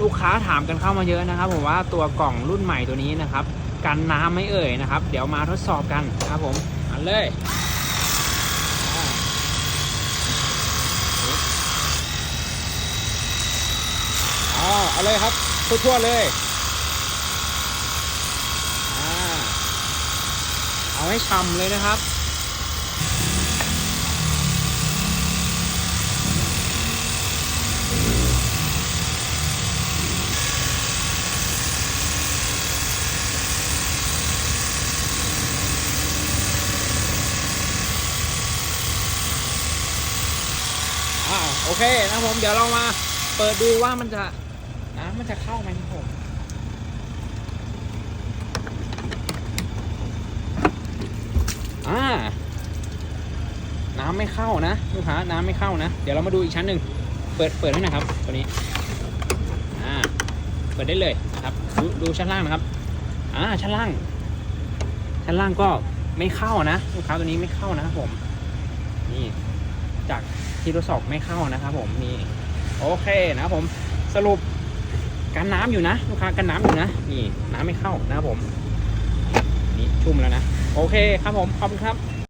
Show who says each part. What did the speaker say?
Speaker 1: ลูกค้าถามกันเข้ามาเยอะนะครับ ผมว่าตัวกล่องรุ่นใหม่ตัวนี้นะครับ กันน้ำไม่เอ่ยนะครับ เดี๋ยวมาทดสอบกันนะครับผมอันเลยอ๋อเอาเลยครับทั่วๆเลยอ่าเอาให้ฉ่ำเลยนะครับ อ่าโอเคนะผมเดี๋ยวเรามาเปิดดูว่ามันจะน้ำมันจะเข้าไหมผมอ่าน้ำไม่เข้านะลูกค้าน้ำไม่เข้านะ เดี๋ยวเรามาดูอีกชั้นหนึ่งเปิดเปิดให้นะครับตัวนี้อ่าเปิดได้เลยนะครับดูดูชั้นล่างนะครับอ่าชั้นล่าง ชั้นล่างก็ไม่เข้านะลูกค้าตัวนี้ไม่เข้านะครับผมนี่จาก ที่ทดสอบไม่เข้านะครับผมนี่โอเคนะครับผมสรุปกันน้ำอยู่นะลูกค้ากันน้ำอยู่นะนี่น้ำไม่เข้านะครับผมนี่ชุ่มแล้วนะโอเคครับผมขอบคุณครับ